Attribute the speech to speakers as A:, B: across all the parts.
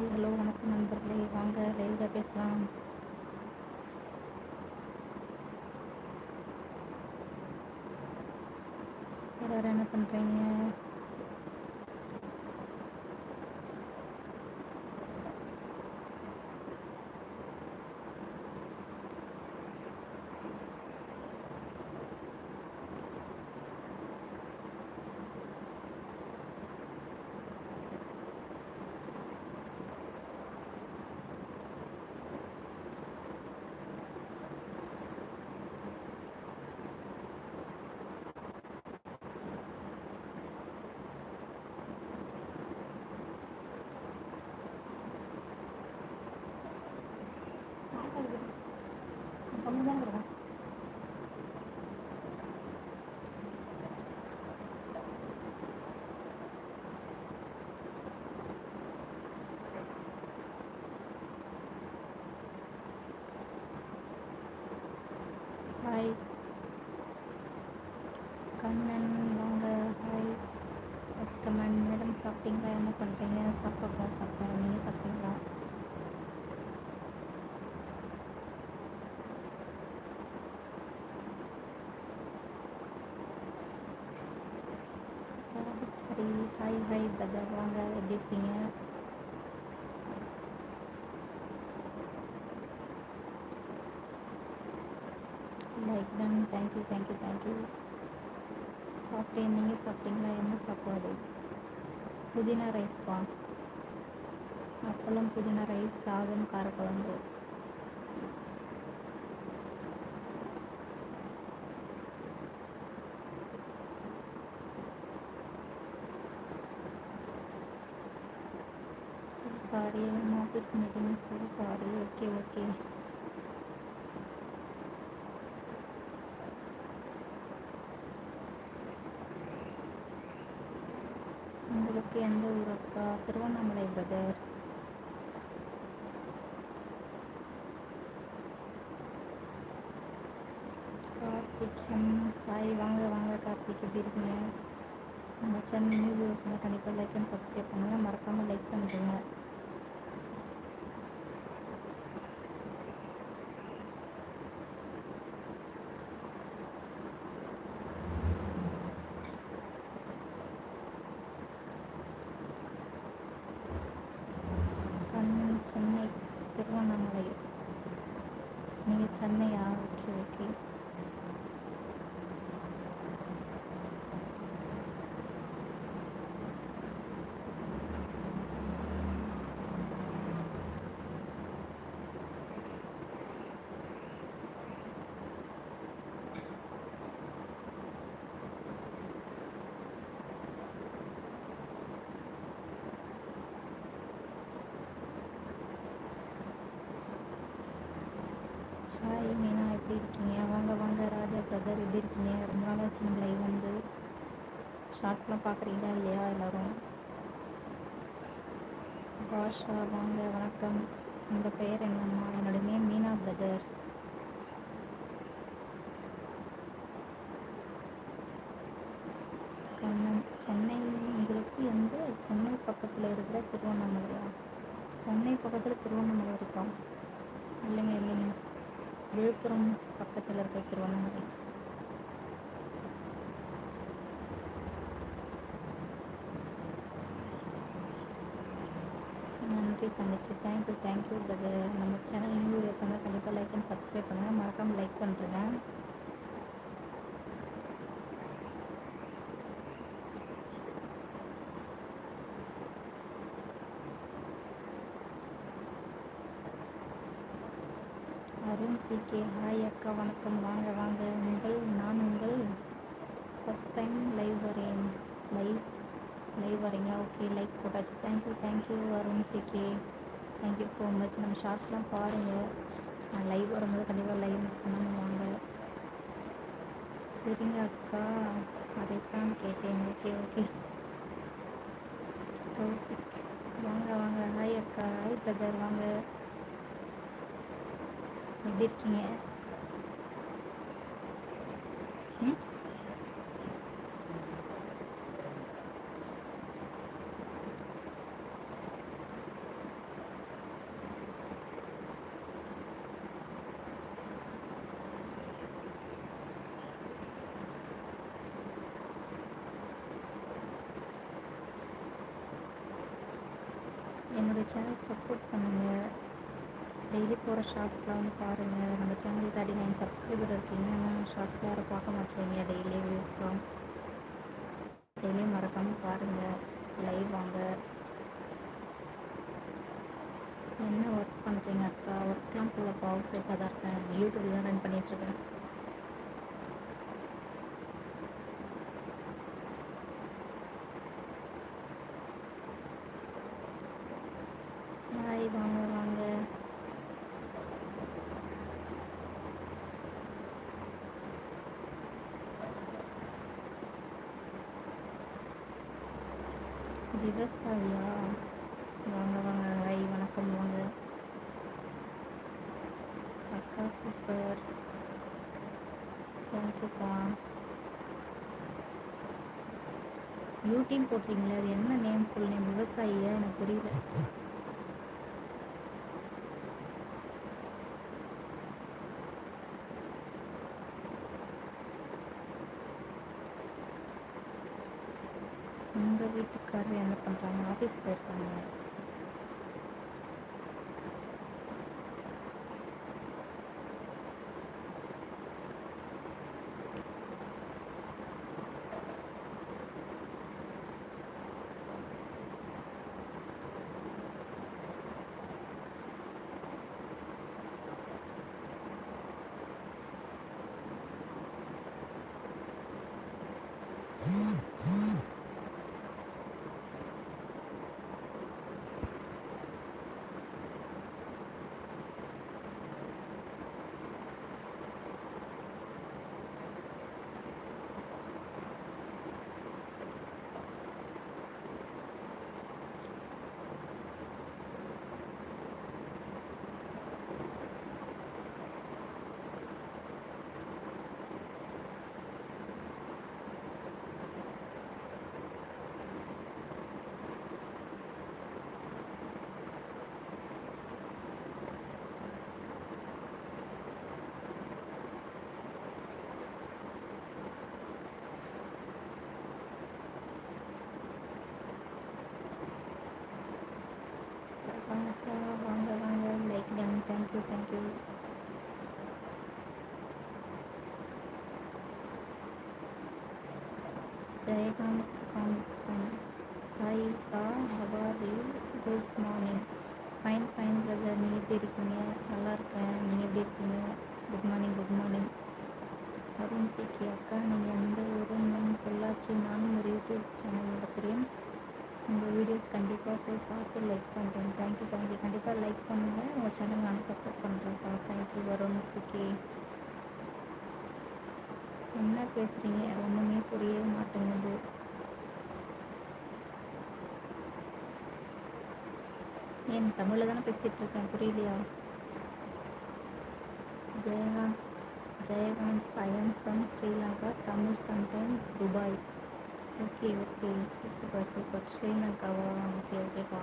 A: Hi hello வணக்கம் நண்பர்களே. வாங்க லைவில் பேசலாம். எல்லாரும் என்ன பண்ணுறீங்க கம்மி தான் இருக்கிறேன் ஹாய் கண்ணன் வாங்க ஹாய் எஸ் கமன் மேடம் சாப்பிட்டீங்களா என்ன பண்ணுறீங்க சாப்பிட்டா சாப்பிட்டேன் நீங்கள் சாப்பிட்டீங்களா ஹரி ஹாய் ஹாய் பிரதர் வாங்க எப்படி இருக்கீங்க like done thank you thank you thank you சாப்பிட்டேன் நீங்கள் சாப்பிட்டீங்களா என்ன சாப்பாடு புதினா ரைஸ் பா அப்பளம் புதினா ரைஸ் சாதம் காரக்குழம்பு sorry office meeting so sorry okay okay okay okay உங்களுக்கு எந்த ஊர் அக்கா திருவண்ணாமலை பிரதர் கார்த்திகம் ஹாய் வாங்க வாங்க கார்த்திக் எப்படி இருக்கீங்க? நம்ம சேனல் நியூ வியூஸ் வந்து கண்டிப்பாக லைக் அண்ட் சப்ஸ்கிரைப் பண்ணுங்கள் மறக்காமல் லைக் பண்ணுறீங்க கண்ணன் சென்னை திருவண்ணாமலை நீங்கள் சென்னையா ஓகே ஓகே ஹாய் மீனா எப்படி இருக்கீங்க வாங்க வாங்க ராஜா பிரதர் எப்படி இருக்கீங்க ரொம்ப நாள் ஆச்சு நம்ம லைவ் வந்து ஷார்ட்ஸ்லாம் பார்க்குறீங்களா இல்லையா எல்லோரும்? பாஷா வாங்க வணக்கம். உங்கள் பெயர் என்னம்மா? என்னோட நேம் மீனா பிரதர் கண்ணன் சென்னை உங்களுக்கு வந்து சென்னை பக்கத்தில் இருக்கிற திருவண்ணாமலையா சென்னை பக்கத்தில் திருவண்ணாமலை இருக்கோம். இல்லைங்க இல்லைங்க. விழுப்புரம் பக்கத்தில் இருக்கிற திருவண்ணாமலை. நன்றி தங்கச்சி. Thank you thank you brother நம்ம சேனல் நியூ வீடியோஸ் வந்து கண்டிப்பாக லைக் அண்ட் சப்ஸ்கிரைப் பண்ணுங்கள் மறக்காமல் லைக் பண்ணுறேங்க அருண் சிகே ஹாய் அக்கா வணக்கம். வாங்க வாங்க. உங்கள் நான் உங்கள் ஃபஸ்ட் டைம் லைவ் வரேன். லைவ் லைவ் வரீங்க ஓகே லைக் போட்டாச்சு. Thank you thank you Arun CK thank you so much நம்ம ஷார்ட்ஸ்லாம் பாருங்கள் நான் லைவ் வரும்போது கண்டிப்பாக லைவ் மிஸ் பண்ணாமல் வாங்க சரிங்க அக்கா. அதைத்தான் கேட்டேன். ஓகே ஓகே கௌசிக் வாங்க வாங்க. ஹாய் அக்கா. ஹாய் பிரதர் வாங்க. எப்படி இருக்கீங்க? என்னுடைய சேனல் சப்போர்ட் பண்ணுங்கள் டெய்லி போகிற ஷார்ட்ஸ்லாம் வந்து பாருங்கள் நம்ம சேனல் தேர்ட்டி நைன் சப்ஸ்கிரைபர் இருக்கீங்க. ஆனால் ஷார்ட்ஸ் யாரும் பார்க்க மாட்டேறீங்க டெய்லி வியூஸ்லாம் டெய்லியும் மறக்காமல் பாருங்கள் லைவ் வாங்க. என்ன ஒர்க் பண்ணுறீங்க அக்கா? ஒர்க்லாம் ஃபுல்லாக ஹவுஸ் ஒய்ஃபாக தான் இருக்கேன். யூடியூப்லாம் ரன் பண்ணிகிட்ருக்கேன் ஹாய் வாங்க வாங்க விவசாயியா வாங்க வாங்க ஹாய் வணக்கம் வாங்க. அக்கா சூப்பர் தேங்க்யூப்பா யூடியூப் போட்டிங்களே அது என்ன நேம் ஃபுல் நேம் விவசாயியா? எனக்கு புரியல உங்கள் வீட்டுக்காரர் என்ன பண்ணுறாங்க ஆஃபீஸ் போயிருக்காங்க வாங்க வாங்க வாங்க like done thank you thank you Jayakanth Kanthan hi கா how are you good morning fine fine brother நீங்கள் எப்படி இருக்கீங்க நல்லா இருக்கேன் நீங்கள் எப்படி இருக்கீங்க good morning good morning Arun CK அக்கா நீங்கள் எந்த ஊர் நான் பொள்ளாச்சி நானும் ஒரு யூடியூப் சேனல் நடத்துகிறேன் உங்கள் வீடியோஸ் கண்டிப்பாக போய் பார்த்து லைக் பண்ணுறேன் தேங்க்யூ தேங்க்யூ கண்டிப்பாக லைக் பண்ணுங்கள் உங்கள் சேனல் நான் சப்போர்ட் பண்ணுறேன்ப்பா தேங்க்யூ வருண் சிக்கி என்ன பேசுகிறீங்க ஒன்றுமே புரியவே மாட்டேங்குது. ஏன் தமிழில் தானே பேசிகிட்டு இருக்கேன்? புரியலையா? Jayakanth Jayakanth I'm from Sri Lanka Tamil sometime Dubai. Okay okay super super ஸ்ரீலங்காவா? Okay ஓகேப்பா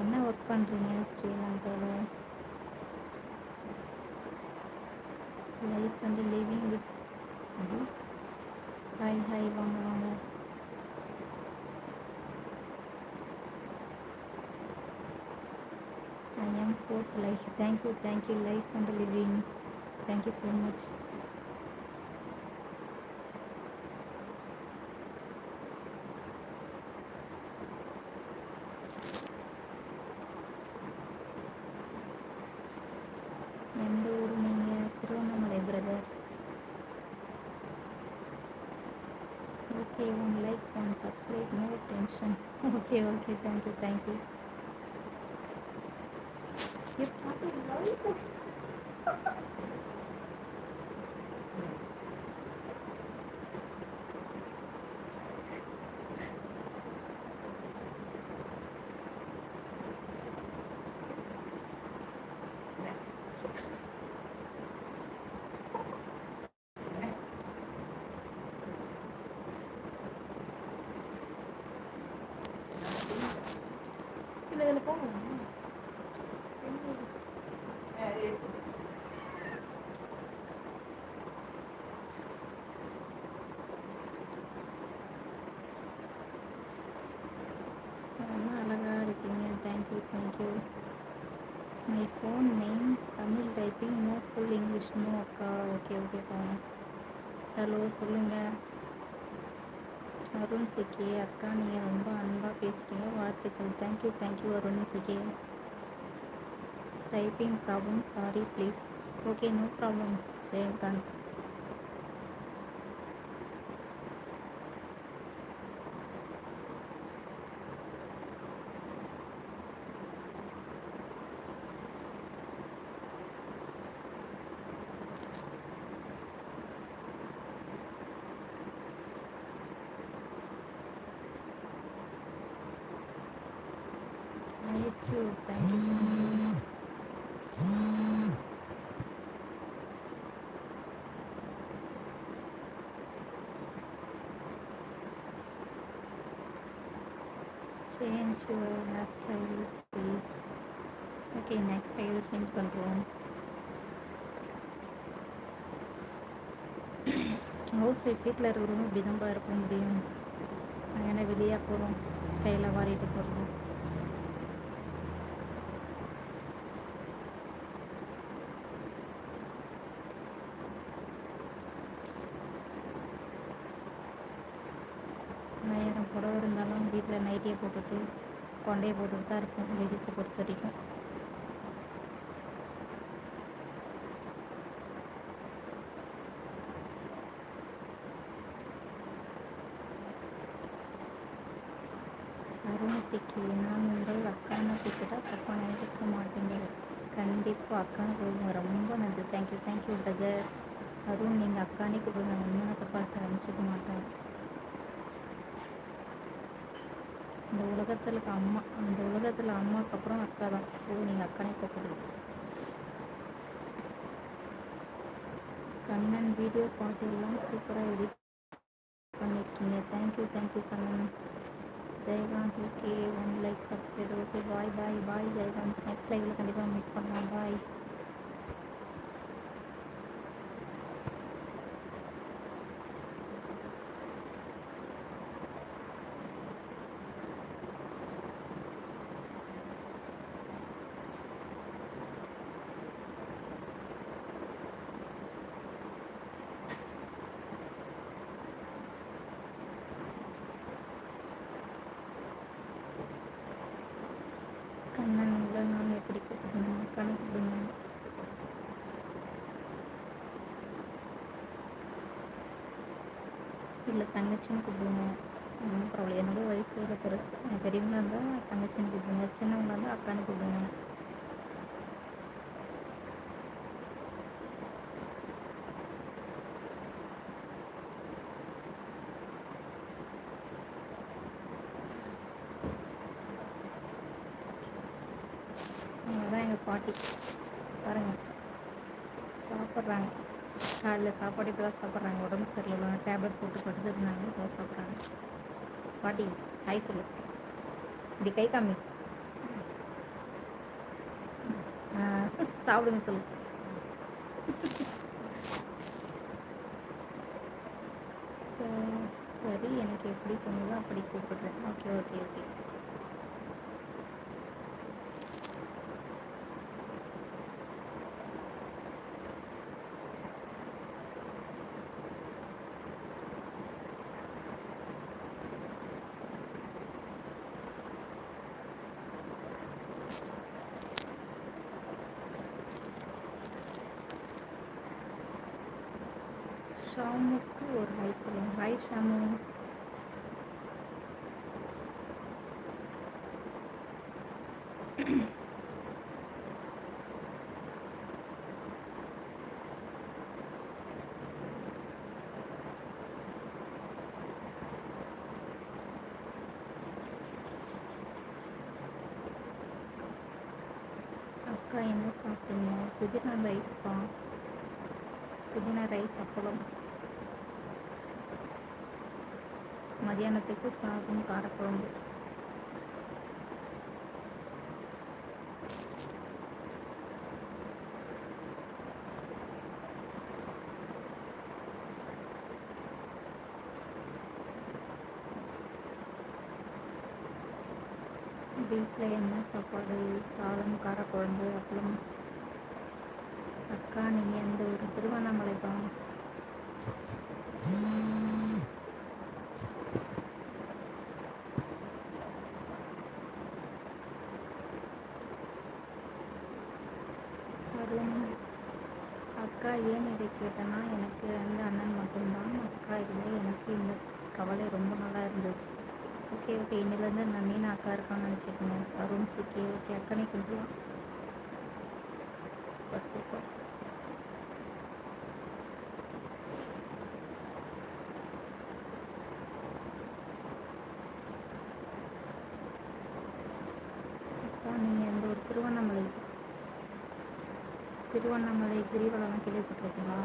A: என்ன ஒர்க் பண்ணுறீங்க ஸ்ரீலங்காவில் லைஃப் வந்து லிவிங் வித் ஹாய் ஹாய் வாங்க வாங்க I'm fourth life thank you thank you life and living thank you so much எந்த ஊர் நீங்கள் Tiruvannamalai brother okay one like one subscribe no tension okay okay thank you thank you இதில் okay hello சொல்லுங்கள் அருண் சிக்கி அக்கா நீங்கள் ரொம்ப அன்பாக பேசுகிறீங்க வாழ்த்துக்கள். Thank you thank you Arun CK typing problem sorry please okay no problem Jayakanth. Change your hairstyle, please. Okay, next I will change பண்ணுறோம் ஹவுஸ் ஒய்ஃப் வீட்டில் இருக்கிறவங்க இப்படி தான் இருக்க முடியும். ஏன்னா வெளியே போகிறோம் ஸ்டைலாக வாரிட்டு போகிறோம் ஆயிரம் புடவை இருந்தாலும் வீட்டில் நைட்டியை போட்டுட்டு கொண்டையை போட்டுட்டு தான் இருக்கும் லேடிஸை பொறுத்த வரைக்கும். அருணசிக்கு நான் உங்கள் அக்கான்னு கூப்பிட்டா தப்பாக நினைக்க மாட்டேங்க கண்டிப்பாக அக்கான்னு கூப்பிடுங்க. ரொம்ப நன்றி. தேங்க்யூ தேங்க்யூ பிரதர் அருண் நீங்கள் அக்கானே கூப்பிடுங்க. உண்மையான தப்பாக நினச்சிக்க மாட்டேன். இந்த உலகத்தில் அம்மா அந்த உலகத்தில் அம்மாவுக்கு அப்புறம் அக்கா தான். ஸோ நீங்கள் அக்கானே கூப்பிடுங்க. கண்ணன் வீடியோ பாட்டு எல்லாம் சூப்பராக எடிட் பண்ணியிருக்கீங்க thank you thank you Kannan. Jayakanth okay one like subscribe okay bye bye bye Jayakanth next லைவில் கண்டிப்பாக மீட் பண்ணலாம். பாய் கண்ணன் உங்களை நான் எப்படி கூப்பிடணும் கணக்கு கூப்பிடுங்க இல்லை தங்கச்சின்னு கூப்பிடுங்க. ஒன்றும் பரவாயில்ல என்னோட வயசு ஒரு பெருசு. பெரியவங்க இருந்தால் தங்கச்சின்னு கூப்பிடுங்க. சின்னவங்க இருந்தால் அக்கான்னு கூப்பிடுங்க. அதுதான் எங்கள் பாட்டி. பாருங்கள் சாப்பிட்றாங்க. காலையில் சாப்பாடு இப்போ தான் சாப்பிட்றாங்க. உடம்பு சரியில்லை. டேப்லெட் போட்டு படுத்துருந்தாங்க. இப்போ சாப்பிட்றாங்க. பாட்டி ஹாய் சொல்லு. இப்படி கை காமி. சாப்பிடுங்க சொல்லு. சரி எனக்கு எப்படி தோணுதோ அப்படி கூப்பிடுறேன். ஓகே ஓகே ஓகே ஷாமுக்கு ஒரு ஹாய் சொல்லுங்கள் ஹாய் ஷாமு அக்கா என்ன சாப்பிட்டீங்க புதினா ரைஸ்ப்பா புதினா ரைஸ் அப்பளம். மதியானத்துக்கு சாதம் காரக்குழம்பு. வீட்டில் என்ன சாப்பாடு? சாதம் காரக்குழம்பு அப்பளம். அக்கா நீங்கள் எந்த ஒரு திருவண்ணாமலை தான் அருண் அக்கா ஏன் இதை கேட்டேன்னா எனக்கு ரெண்டு அண்ணன் மட்டும்தான். அக்கா இல்லை எனக்கு இந்த கவலை ரொம்ப நல்லா இருந்துச்சு. Okay okay. இன்னிலேருந்து நான் மீன் அக்கா இருக்கான்னு நினச்சிக்கணும் அருண் சிக்கே ஓகே அக்கனை கொஞ்சம் சூப்பர். நீங்கள் ஒரு திருவண்ணாமலை திருவண்ணாமலை கிரிவலம் கேள்விப்பட்டிருக்கீங்களா?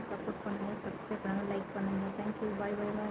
A: சேனலுக்கு சப்போர்ட் பண்ணுங்கள் சப்ஸ்கிரைப் பண்ணுங்கள் லைக் பண்ணுங்கள் தேங்க்யூ பாய் பாய் பாய்